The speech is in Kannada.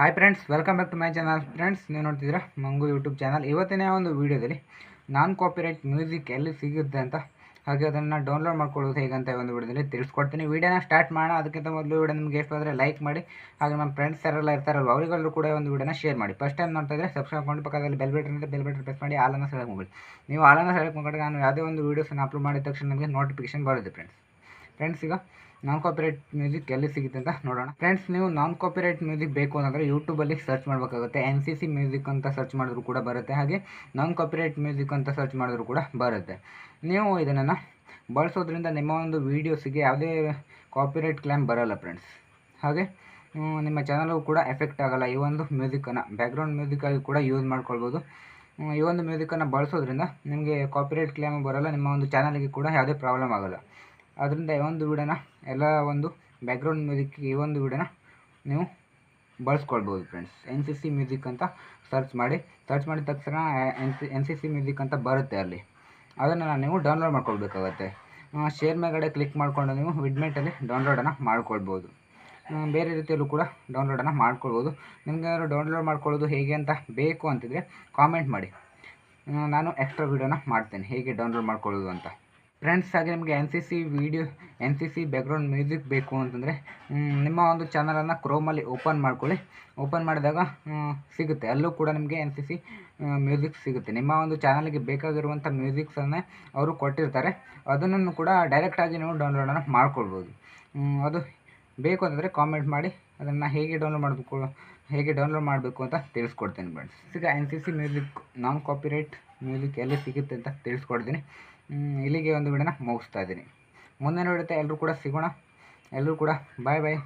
Hi friends welcome back to my channel friends ನೀವು ನೋಡ್ತಿದ್ದೀರಾ ಮಂಗು ಯೂಟ್ಯೂಬ್ ಚಾನಲ್ ಇವತ್ತಿನ ಒಂದು ವೀಡಿಯೋದಲ್ಲಿ ನಾನ್ ಕಾಪಿರೈಟ್ ಮ್ಯೂಸಿಕ್ ಎಲ್ಲಿ ಸಿಗುತ್ತೆ ಅಂತ, ಹಾಗೆ ಅದನ್ನು ಡೌನ್ಲೋಡ್ ಮಾಡ್ಕೊಳ್ಳೋದು ಹೇಗಂತ ಒಂದು ವಿಡಿಯೋದಲ್ಲಿ ತಿಳಿಸ್ಕೊಡ್ತೀನಿ. ವೀಡಿಯೋನ ಸ್ಟಾರ್ಟ್ ಮಾಡೋಣ. ಅದಕ್ಕಿಂತ ಮೊದಲು ವಿಡಿಯೋ ನಿಮಗೆ ಎಷ್ಟು ಆದರೆ ಲೈಕ್ ಮಾಡಿ, ಹಾಗೆ ನಮ್ಮ ಫ್ರೆಂಡ್ಸ್ ಯಾರೆಲ್ಲ ಇರ್ತಾರಲ್ಲ ಅವರಿಗೆಲ್ಲರೂ ಕೂಡ ಒಂದು ವೀಡಿಯೋನ ಶೇರ್ ಮಾಡಿ. ಫಸ್ಟ್ ಟೈಮ್ ನೋಡ್ತಾ ಇದ್ದರೆ ಸಬ್ಸ್ಕ್ರೈಬ್ ಮಾಡಿ ಪಕ್ಕದಲ್ಲಿ ಬೆಲ್ ಬಟನ್ ಇದೆ ಬೆಲ್ ಬಟನ್ ಪ್ರೆಸ್ ಮಾಡಿ ಆಲನ್ನು ಸೆಲೆಕ್ಟ್ ಮಾಡಿ ನೀವು ಆಲನ್ನು ಸೆಲೆಕ್ಟ್ ಮಾಡಿದ್ರೆ ನಾನು ಯಾವುದೇ ಒಂದು ವೀಡಿಯೋಸನ್ನು ಅಪ್ಲೋಡ್ ಮಾಡಿದ ತಕ್ಷಣ ನಮಗೆ ನೋಟಿಫಿಕೇಶನ್ ಬರುತ್ತೆ ಫ್ರೆಂಡ್ಸ್ ಫ್ರೆಂಡ್ಸ್ ಈಗ ನಾನ್ ಕಾಪಿರೈಟ್ ಮ್ಯೂಸಿಕ್ ಎಲ್ಲಿ ಸಿಗುತ್ತೆ ಅಂತ ನೋಡೋಣ. ಫ್ರೆಂಡ್ಸ್ ನೀವು ನಾನ್ ಕಾಪಿರೈಟ್ ಮ್ಯೂಸಿಕ್ ಬೇಕು ಅಂತಂದರೆ ಯೂಟ್ಯೂಬಲ್ಲಿ ಸರ್ಚ್ ಮಾಡಬೇಕಾಗುತ್ತೆ. ಎನ್ ಸಿ ಸಿ ಮ್ಯೂಸಿಕ್ ಅಂತ ಸರ್ಚ್ ಮಾಡಿದ್ರು ಕೂಡ ಬರುತ್ತೆ. ಹಾಗೆ ನಾನ್ ಕಾಪಿರೈಟ್ ಮ್ಯೂಸಿಕ್ ಅಂತ ಸರ್ಚ್ ಮಾಡಿದ್ರು ಕೂಡ ಬರುತ್ತೆ. ನೀವು ಇದನ್ನ ಬಳಸೋದ್ರಿಂದ ನಿಮ್ಮ ಒಂದು ವೀಡಿಯೋಸಿಗೆ ಯಾವುದೇ ಕಾಪಿರೈಟ್ ಕ್ಲೈಮ್ ಬರಲ್ಲ ಫ್ರೆಂಡ್ಸ್ ಹಾಗೆ ನಿಮ್ಮ ಚಾನಲ್ಗೂ ಕೂಡ ಎಫೆಕ್ಟ್ ಆಗಲ್ಲ. ಈ ಒಂದು ಮ್ಯೂಸಿಕನ್ನು ಬ್ಯಾಕ್ಗ್ರೌಂಡ್ ಮ್ಯೂಸಿಕ್ಕಾಗಿ ಕೂಡ ಯೂಸ್ ಮಾಡ್ಕೊಳ್ಬೋದು. ಈ ಒಂದು ಮ್ಯೂಸಿಕನ್ನು ಬಳಸೋದ್ರಿಂದ ನಿಮಗೆ ಕಾಪಿರೈಟ್ ಕ್ಲೇಮ್ ಬರೋಲ್ಲ. ನಿಮ್ಮ ಒಂದು ಚಾನಲ್ಗೆ ಕೂಡ ಯಾವುದೇ ಪ್ರಾಬ್ಲಮ್ ಆಗೋಲ್ಲ. ಅದರಿಂದ ಈ ಒಂದು ವಿಡಿಯೋನ ಎಲ್ಲ ಒಂದು ಬ್ಯಾಕ್ಗ್ರೌಂಡ್ ಮ್ಯೂಸಿಕ್ ಈ ಒಂದು ವಿಡಿಯೋನ ನೀವು ಬಳಸ್ಕೊಳ್ಬೋದು friends N C C music ಅಂತ ಸರ್ಚ್ ಮಾಡಿ. ಸರ್ಚ್ ಮಾಡಿದ ತಕ್ಷಣ N C N C C music ಅಂತ ಬರುತ್ತೆ ಅಲ್ಲಿ. ಅದನ್ನು ನೀವು ಡೌನ್ಲೋಡ್ ಮಾಡ್ಕೊಳ್ಬೇಕಾಗತ್ತೆ. ಶೇರ್ ಮೇಗಡೆ ಕ್ಲಿಕ್ ಮಾಡಿಕೊಂಡು ನೀವು ವಿಡ್ಮೆಂಟಲ್ಲಿ ಡೌನ್ಲೋಡನ್ನು ಮಾಡ್ಕೊಳ್ಬೋದು. ಬೇರೆ ರೀತಿಯಲ್ಲೂ ಕೂಡ ಡೌನ್ಲೋಡನ್ನು ಮಾಡ್ಕೊಳ್ಬೋದು. ನಿಮಗೆ ಡೌನ್ಲೋಡ್ ಮಾಡ್ಕೊಳ್ಳೋದು ಹೇಗೆ ಅಂತ ಬೇಕು ಅಂತಿದ್ರೆ ಕಾಮೆಂಟ್ ಮಾಡಿ. ನಾನು ಎಕ್ಸ್ಟ್ರಾ ವೀಡಿಯೋನ ಮಾಡ್ತೇನೆ. ಹೇಗೆ ಡೌನ್ಲೋಡ್ ಮಾಡ್ಕೊಳ್ಳೋದು ಅಂತ. ಫ್ರೆಂಡ್ಸ್ ಹಾಗೆ ನಿಮಗೆ N C C video N C C background music ಬೇಕು ಅಂತಂದರೆ ನಿಮ್ಮ ಒಂದು ಚಾನಲನ್ನು ಕ್ರೋಮಲ್ಲಿ ಓಪನ್ ಮಾಡ್ಕೊಳ್ಳಿ. ಓಪನ್ ಮಾಡಿದಾಗ ಸಿಗುತ್ತೆ. ಅಲ್ಲೂ ಕೂಡ ನಿಮಗೆ ಎನ್ ಸಿ ಸಿ ಮ್ಯೂಸಿಕ್ ಸಿಗುತ್ತೆ. ನಿಮ್ಮ ಒಂದು ಚಾನಲ್ಗೆ ಬೇಕಾಗಿರುವಂಥ ಮ್ಯೂಸಿಕ್ಸನ್ನೇ ಅವರು ಕೊಟ್ಟಿರ್ತಾರೆ. ಅದನ್ನು ಕೂಡ ಡೈರೆಕ್ಟಾಗಿ ನೀವು ಡೌನ್ಲೋಡನ್ನು ಮಾಡ್ಕೊಳ್ಬೋದು. ಅದು ಬೇಕು ಅಂತಂದರೆ ಕಾಮೆಂಟ್ ಮಾಡಿ, ಅದನ್ನು ಹೇಗೆ ಡೌನ್ಲೋಡ್ ಮಾಡಬೇಕು, ಹೇಗೆ ಡೌನ್ಲೋಡ್ ಮಾಡಬೇಕು ಅಂತ ತಿಳಿಸ್ಕೊಡ್ತೀನಿ ಫ್ರೆಂಡ್ಸ್ ಈಗ N C C music non copyright music ಎಲ್ಲಿ ಸಿಗುತ್ತೆ ಅಂತ ತಿಳಿಸ್ಕೊಡ್ತೀನಿ. ಇಲ್ಲಿಗೆ ಒಂದು ವಿಡಿಯೋನ ಮುಗಿಸ್ತಾ ಇದ್ದೀನಿ. ಮುಂದಿನ ವಿಡಿಯೋತೆ ಎಲ್ಲರೂ ಕೂಡ ಸಿಗೋಣ. ಎಲ್ಲರೂ ಕೂಡ ಬಾಯ್ ಬಾಯ್